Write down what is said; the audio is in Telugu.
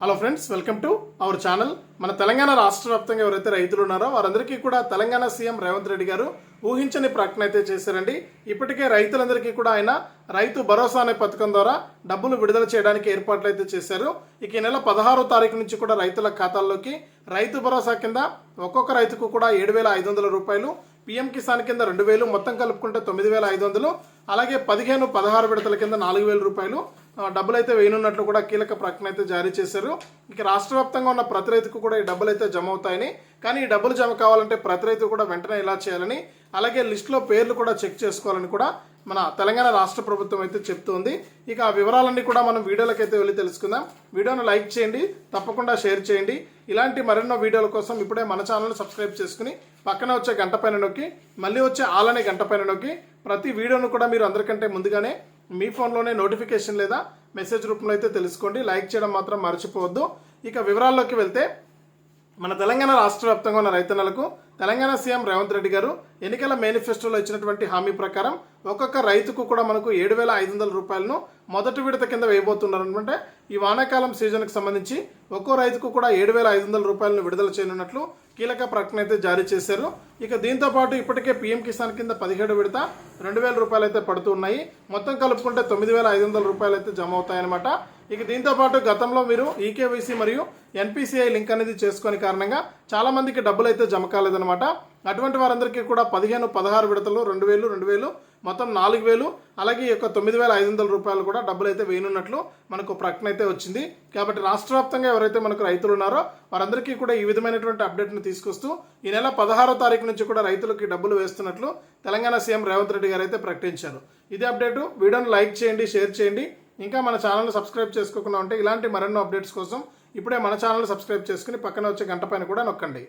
Hello friends welcome to our channel మన తెలంగాణ రాష్ట్ర వ్యాప్తంగా ఎవరైతే రైతులు ఉన్నారో వారందరికీ కూడా తెలంగాణ సీఎం రేవంత్ రెడ్డి గారు ఊహించని ప్రకటన అయితే చేశారండి. ఇప్పటికే రైతులందరికీ కూడా ఆయన రైతు భరోసా అనే పథకం ద్వారా డబ్బులు విడుదల చేయడానికి ఏర్పాట్లు అయితే చేశారు. ఇక ఈ నెల పదహారో తారీఖు నుంచి కూడా రైతుల ఖాతాల్లోకి రైతు భరోసా కింద ఒక్కొక్క రైతుకు కూడా ఏడు వేల ఐదు వందల రూపాయలు పీఎం కిసాన్ కింద రెండు వేలు మొత్తం కలుపుకుంటే తొమ్మిది వేల ఐదు వందలు అలాగే పదిహేను పదహారు విడతల కింద నాలుగు వేల రూపాయలు డబ్బులు అయితే వేయనున్నట్లు కూడా కీలక ప్రకటన అయితే జారీ చేశారు. ఇక రాష్ట్ర వ్యాప్తంగా ఉన్న ప్రతి రైతుకు కూడా ఈ డబ్బులు అయితే జమ అవుతాయని కానీ ఈ డబ్బులు జమ కావాలంటే ప్రతి రైతు కూడా వెంటనే ఇలా చేయాలని అలాగే లిస్టులో పేర్లు కూడా చెక్ చేసుకోవాలని కూడా మన తెలంగాణ రాష్ట్ర ప్రభుత్వం అయితే చెప్తుంది. ఇక ఆ వివరాలన్నీ కూడా మనం వీడియోలకైతే వెళ్ళి తెలుసుకుందాం. వీడియోను లైక్ చేయండి తప్పకుండా షేర్ చేయండి. ఇలాంటి మరెన్నో వీడియోల కోసం ఇప్పుడే మన ఛానల్ సబ్స్క్రైబ్ చేసుకుని పక్కన వచ్చే గంట పైన నొక్కి మళ్ళీ వచ్చే ఆలనే గంట పైన నొక్కి ప్రతి వీడియోను కూడా మీరు అందరికంటే ముందుగానే మీ ఫోన్లోనే నోటిఫికేషన్ లేదా మెసేజ్ రూపంలో అయితే తెలుసుకోండి. లైక్ చేయడం మాత్రం మర్చిపోవద్దు. ఇక వివరాల్లోకి వెళ్తే మన తెలంగాణ రాష్ట్ర వ్యాప్తంగా ఉన్న రైతన్నలకు తెలంగాణ సీఎం రేవంత్ రెడ్డి గారు ఎన్నికల మేనిఫెస్టోలో ఇచ్చినటువంటి హామీ ప్రకారం ఒక్కొక్క రైతుకు కూడా మనకు ఏడు వేల ఐదు వందల రూపాయలను మొదటి విడత కింద వేయబోతున్నారు అనుకుంటే ఈ వానాకాలం సీజన్కి సంబంధించి ఒక్కో రైతుకు కూడా ఏడు వేల ఐదు వందల రూపాయలను విడుదల చేయనున్నట్లు కీలక ప్రకటన అయితే జారీ చేశారు. ఇక దీంతో పాటు ఇప్పటికే పీఎం కిసాన్ కింద పదిహేడు విడత రెండు వేల రూపాయలు అయితే పడుతూ ఉన్నాయి. మొత్తం కలుపుకుంటే తొమ్మిది వేల ఐదు వందల రూపాయలు అయితే జమ అవుతాయన్నమాట. ఇక దీంతో పాటు గతంలో మీరు ఈకేవైసీ మరియు ఎన్పిసిఐ లింక్ అనేది చేసుకునే కారణంగా చాలా మందికి డబ్బులు అయితే జమ కాలేదనమాట అటువంటి వారందరికీ కూడా పదిహేను పదహారు విడతలు రెండు వేలు రెండు వేలు మొత్తం నాలుగు వేలు అలాగే యొక్క తొమ్మిది వేల ఐదు వందల రూపాయలు కూడా డబ్బులు అయితే వేయనున్నట్లు మనకు ప్రకటన అయితే వచ్చింది. కాబట్టి రాష్ట్ర వ్యాప్తంగా ఎవరైతే మనకు రైతులు ఉన్నారో వారందరికీ కూడా ఈ విధమైనటువంటి అప్డేట్ను తీసుకొస్తూ ఈ నెల పదహారో తారీఖు నుంచి కూడా రైతులకి డబ్బులు వేస్తున్నట్లు తెలంగాణ సీఎం రేవంత్ రెడ్డి గారు అయితే ప్రకటించారు. ఇదే అప్డేటు. వీడియోను లైక్ చేయండి షేర్ చేయండి. ఇంకా మన ఛానల్ సబ్స్క్రైబ్ చేసుకోకుండా ఉంటే ఇలాంటి మరెన్నో అప్డేట్స్ కోసం ఇప్పుడే మన ఛానల్ సబ్స్క్రైబ్ చేసుకుని పక్కన వచ్చే గంట పైన కూడా నొక్కండి.